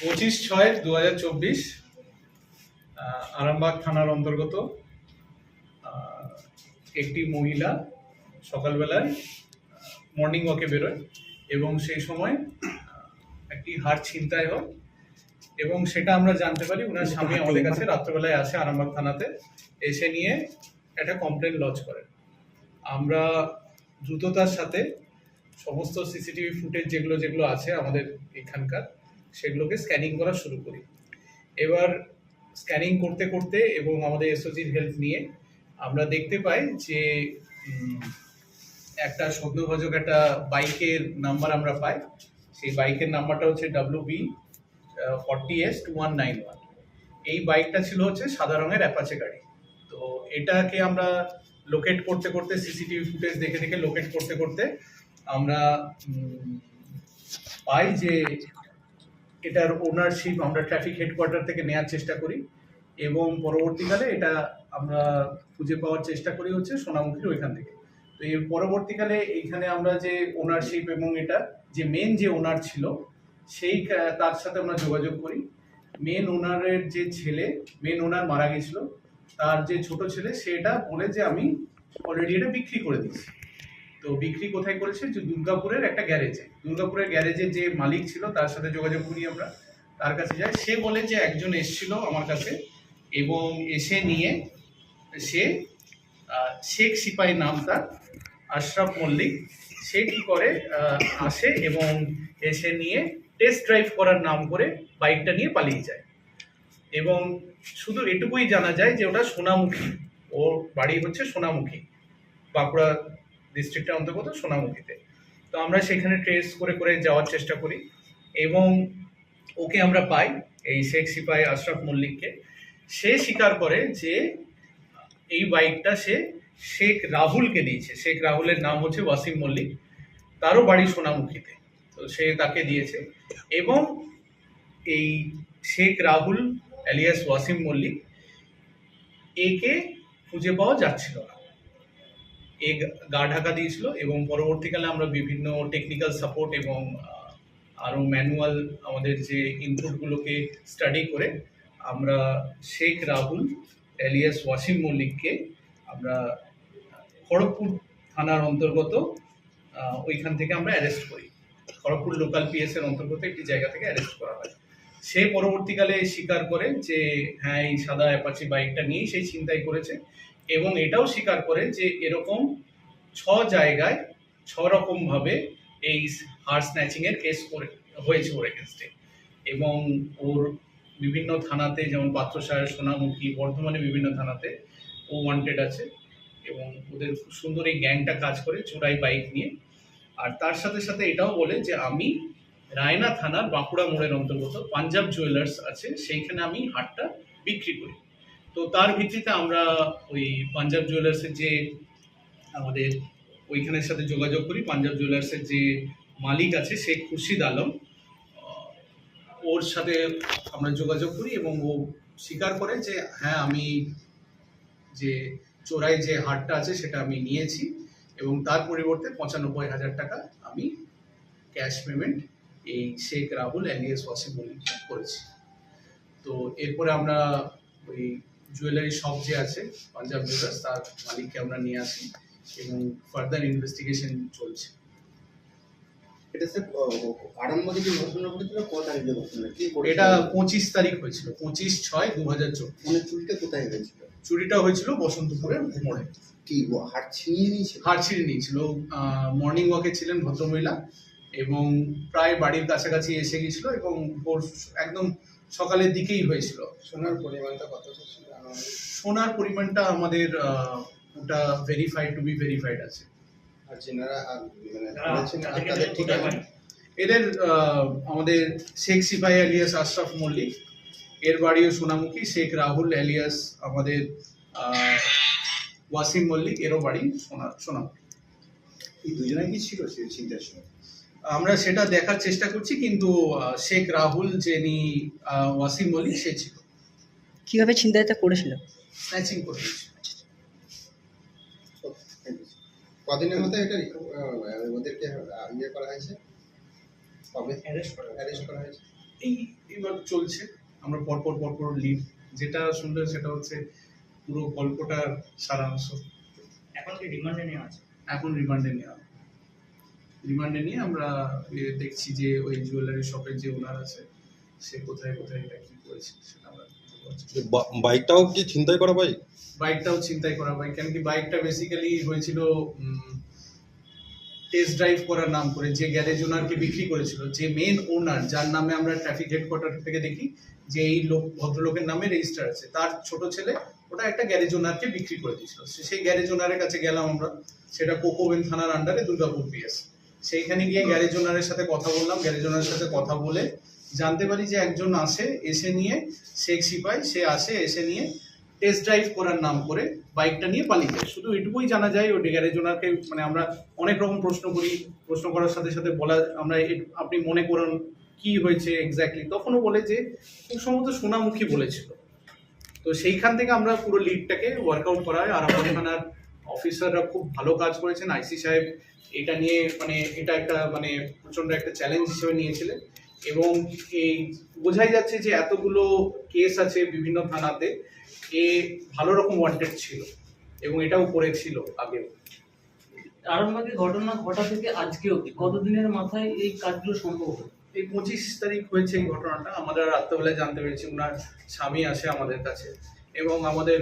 পঁচিশ ছয় দু হাজার চব্বিশ আরামবাগ থানার অন্তর্গত একটি মহিলা সকালবেলায় মর্নিং ওয়াকে বেরোয় এবং সেই সময় একটি হার ছিনতাই হয় এবং সেটা আমরা জানতে পারি ওনার স্বামী আমাদের কাছে রাত্রেবেলায় আসে আরামবাগ থানাতে, এসে নিয়ে একটা কমপ্লেন লজ করেন আমরা দ্রুততার সাথে সমস্ত সিসিটিভি ফুটেজ যেগুলো যেগুলো আছে আমাদের এখানকার সেগুলোকে স্ক্যানিং করা শুরু করি। এবার স্ক্যানিং করতে করতে এবং আমাদের এসওজির হেল্প নিয়ে আমরা দেখতে পাই যে একটা সন্দেহভাজক একটা বাইকের নাম্বার আমরা পাই। সেই বাইকের নাম্বারটা হচ্ছে W B forty S two one nine one এই বাইকটা ছিল হচ্ছে সাদা রঙের অ্যাপাচে গাড়ি। তো এটাকে আমরা লোকেট করতে করতে সিসিটিভি ফুটেজ দেখে দেখে লোকেট করতে করতে আমরা পাই যে এটার ওনারশিপ আমরা ট্রাফিক হেডকোয়ার্টার থেকে নেওয়ার চেষ্টা করি এবং পরবর্তীকালে এটা আমরা খুঁজে পাওয়ার চেষ্টা করি হচ্ছে সোনামুখীর ওইখান থেকে। তো এর পরবর্তীকালে এইখানে আমরা যে ওনারশিপ এবং এটা যে মেন যে ওনার ছিল, সেই তার সাথে আমরা যোগাযোগ করি। মেন ওনারের যে ছেলে মেন ওনার মারা গেছিল, তার যে ছোট ছেলে সেটা বলে যে আমি অলরেডি এটা বিক্রি করে দিয়েছি। তো বিক্রি কোথায় করেছে? যে দুর্গাপুরের একটা গ্যারেজে। দুর্গাপুরের গ্যারেজে যে মালিক ছিল, তার সাথে যোগাযোগ করি আমরা। তার কাছে যাই। সে বলে যে একজন এসেছিল আমার কাছে এবং এসে নিয়ে সে শেখ সিপাই নাম তার, আশরাফ মল্লিক। সে কি করে আসে এবং এসে নিয়ে টেস্ট ড্রাইভ করার নাম করে বাইকটা নিয়ে পালিয়ে যায়। এবং শুধু এটুকুই জানা যায় যে ওটা সোনামুখী। ওর বাড়ি হচ্ছে সোনামুখী। বাঁকুড়া ডিস্ট্রিক্টের অন্তর্গত সোনামুখীতে। তো আমরা সেখানে ট্রেস করে করে যাওয়ার চেষ্টা করি এবং ওকে আমরা পাই এই শেখ সিপাই আশরাফ মল্লিককে। সে স্বীকার করে যে এই বাইকটা সে শেখ রাহুলকে দিয়েছে। শেখ রাহুলের নাম হচ্ছে ওয়াসিম মল্লিক। তারও বাড়ি সোনামুখীতে। তো সে তাকে দিয়েছে। এবং এই শেখ রাহুল অ্যালিয়াস ওয়াসিম মল্লিক, একে খুঁজে পাওয়া যাচ্ছিল না। এ গা ঢাকা দিয়েছিল এবং পরবর্তীকালে আমরা বিভিন্ন টেকনিক্যাল সাপোর্ট এবং আরও ম্যানুয়াল আমাদের যে ইনপুটগুলোকে স্টাডি করে আমরা শেখ রাহুল এলিয়াস ওয়াসিম মল্লিককে আমরা খড়গপুর থানার অন্তর্গত ওইখান থেকে আমরা অ্যারেস্ট করি। খড়গপুর লোকাল পিএস এর অন্তর্গত একটি জায়গা থেকে অ্যারেস্ট করা হয়। সে পরবর্তীকালে স্বীকার করে যে হ্যাঁ এই সাদা অ্যাপাচি বাইকটা নিয়েই সেই ছিনতাই করেছে। এবং এটাও স্বীকার করে যে এরকম ছ জায়গায় ছ রকম ভাবে এই হার স্ন্যাচিং এর কেস করে, হয়েছে ওর এগেনস্টে এবং ওর বিভিন্ন থানাতে, যেমন পাত্রসাহের সোনামুখী বর্ধমানে বিভিন্ন থানাতে ও ওয়ান্টেড আছে এবং ওদের খুব সুন্দর এই গ্যাংটা কাজ করে চোরাই বাইক নিয়ে। আর তার সাথে সাথে এটাও বলে যে আমি রায়না থানার বাঁকুড়া মোড়ের অন্তর্গত পাঞ্জাব জুয়েলার্স আছে, সেইখানে আমি হাটটা বিক্রি করি। তো তার ভিত্তিতে আমরা ওই পাঞ্জাব জুয়েলার্সের যে আমাদের ওইখানের সাথে যোগাযোগ করি। পাঞ্জাব জুয়েলার্সের যে মালিক আছে শেখ খুরশিদ আলম। ওর সাথে আমরা যোগাযোগ করি এবং ও স্বীকার করে যে হ্যাঁ আমি যে চোরাই যে হারটা আছে সেটা আমি নিয়েছি এবং তার পরিবর্তে পঁচানব্বই হাজার টাকা আমি ক্যাশ পেমেন্ট এই শেখ রাহুল এলিয়াস ওয়াসিম করেছি। তো এরপরে আমরা ওই জুয়েলারি শপ যে আছে পাঞ্জাব জুয়েলার্স তার মালিককে আমরা নিয়ে আসি এবং ফার্দার ইনভেস্টিগেশন চলছে। এটা স্যার আরম্ভ থেকে ঘটনা ঘটেছিল ক তারিখে ঘটনা কি এটা পঁচিশ তারিখ হয়েছিল পঁচিশ ছয় দু হাজার চব্বিশ। মানে চুরিটা কোথায় হয়েছিল? চুরিটা হয়েছিল বসন্তপুরের মোড়ে। কি ও হাট নিয়েছিল? হার ছিঁড়ে নিয়েছিল। মর্নিং ওয়াকে ছিলেন ভদ্রমহিলা এবং প্রায় বাড়ির কাছাকাছি এসে গেছিল এবং একদম সকালের দিকেই হয়েছিল। সোনার পরিমাণটা কত সোনার পরিমাণটা আমাদের ওটা ভেরিফাইড টু বি ভেরিফাইড আছে। আর যেনারা মানে তাদের ঠিকানা? এদের আমাদের শেখ সিপাহি আলিয়াস আশরাফ মল্লিক এর বাড়িও সোনামুখী শেখ রাহুল আলিয়াস আমাদের ওয়াসিম মল্লিক এরও বাড়ি সোনা সোনামুখী। এই দুজনে কি ছিল সেই চিন্তার সময় আমরা সেটা দেখার চেষ্টা করছি কিন্তু শেখ রাহুল যিনি ওয়াসিম মল্লিক সে ছিল। কীভাবে ছিনতাইটা করেছিল? স্ন্যাচিং করে দিয়েছে। কদিনের মধ্যে এটা ওদেরকে ইয়ে করা হয়েছে? কবে? অ্যারেস্ট করা হয়েছে। এই এবার চলছে। আমরা পরপর পরপর লিড যেটা শুনলে সেটা হচ্ছে পুরো গল্পটার সারাংশ। এখন কি রিমান্ডে নেওয়া আছে? এখন রিমান্ডে নেওয়া রিমান্ডে নিয়ে আমরা দেখছি যে ওই জুয়েলারি শপের যে ওনার আছে সে কোথায় কোথায় এটা কি করেছে সেটা আমরা বাইকটাও কি ছিনতাই করা বাইক বাইকটাও চিন্তাই করা বাইক কেন কি বাইকটা বেসিক্যালি হয়েছিল টেস্ট ড্রাইভ করার নাম করে যে গ্যারেজ ওনারকে বিক্রি করেছিল যে মেন ওনার যার নামে আমরা ট্রাফিক হেডকোয়ার্টার থেকে দেখি যে এই লোক ভদ্রলোকের নামে রেজিস্টার আছে তার ছোট ছেলে ওটা একটা গ্যারেজ ওনারকে বিক্রি করে দিয়েছিল। সে- সেই গ্যারেজ ওনারের কাছে গেলাম আমরা সেটা কোকোবেন থানার আন্ডারে দুর্গাপুর পিএস সেইখানে গিয়ে গ্যারেজ ওনারের সাথে কথা বললাম গ্যারেজ ওনারের সাথে কথা বলে জানতে পারি যে একজন আসে এসে নিয়ে শেখ সিপাই সে আসে এসে নিয়ে টেস্ট ড্রাইভ করার নাম করে বাইকটা নিয়ে পালিয়ে যায়। শুধু এটুকুই জানা যায় ওই গ্যারেজ ওনারকে মানে আমরা অনেক রকম প্রশ্ন করি প্রশ্ন করার সাথে সাথে বলা আমরা আপনি মনে করেন কি হয়েছে এক্স্যাক্টলি তখনও বলে যে খুব সম্ভবত সোনামুখী বলেছিল। তো সেইখান থেকে আমরা পুরো লিডটাকে ওয়ার্কআউট করা হয় আর আমাদের থানার অফিসাররা খুব ভালো কাজ করেছেন। আইসি সাহেব এটা নিয়ে মানে এটা একটা মানে প্রচণ্ড একটা চ্যালেঞ্জ হিসেবে নিয়েছিলেন এবং এই বোঝাই যাচ্ছে যে এতগুলো কেস আছে বিভিন্ন থানাতে এ ভালো রকম ওয়ান্টেড ছিল এবং এটাও করেছিল আগেও আরামবাগে ঘটনা ঘটা থেকে আজকে অব্দি কতদিনের মাথায় এই কাজগুলো সম্ভব হলো? এই পঁচিশ তারিখ হয়েছে এই ঘটনাটা আমরা রাত্রেবেলায় জানতে পেরেছি ওনার স্বামী আসে আমাদের কাছে। এবং আমাদের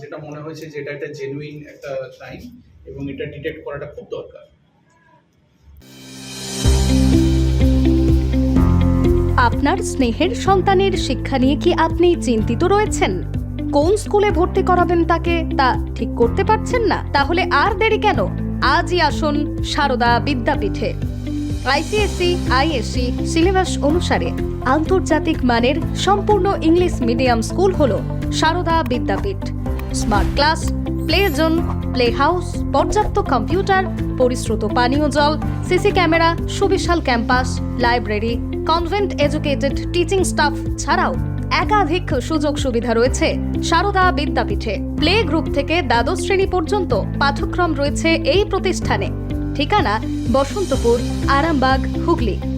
যেটা মনে হয়েছে যে এটা একটা জেনুইন একটা ক্রাইম এবং এটা ডিটেক্ট করাটা খুব দরকার। আপনার স্নেহের সন্তানের শিক্ষা নিয়ে কি আপনি চিন্তিত রয়েছেন? কোন স্কুলে ভর্তি করাবেন তাকে, তা ঠিক করতে পারছেন না? তাহলে আর দেরি কেন? আজই আসুন সারদা বিদ্যাপীঠে। আইসিএসসি, আইএসসি সিলেবাস অনুসারে আন্তর্জাতিক মানের সম্পূর্ণ ইংলিশ মিডিয়াম স্কুল হল Sarada Vidyapith. Smart class, play zone, play house, পর্যাপ্ত কম্পিউটার, পরিশ্রুত পানীয় জল, সিসি ক্যামেরা, সুবিশাল campus, library, convent educated teaching staff ছাড়াও একাধিক সুযোগ সুবিধা রয়েছে সারদা বিদ্যাপীঠে। প্লে গ্রুপ থেকে দ্বাদশ শ্রেণি পর্যন্ত পাঠ্যক্রম রয়েছে এই প্রতিষ্ঠানে। ঠিকানা বসন্তপুর, আরামবাগ, হুগলি।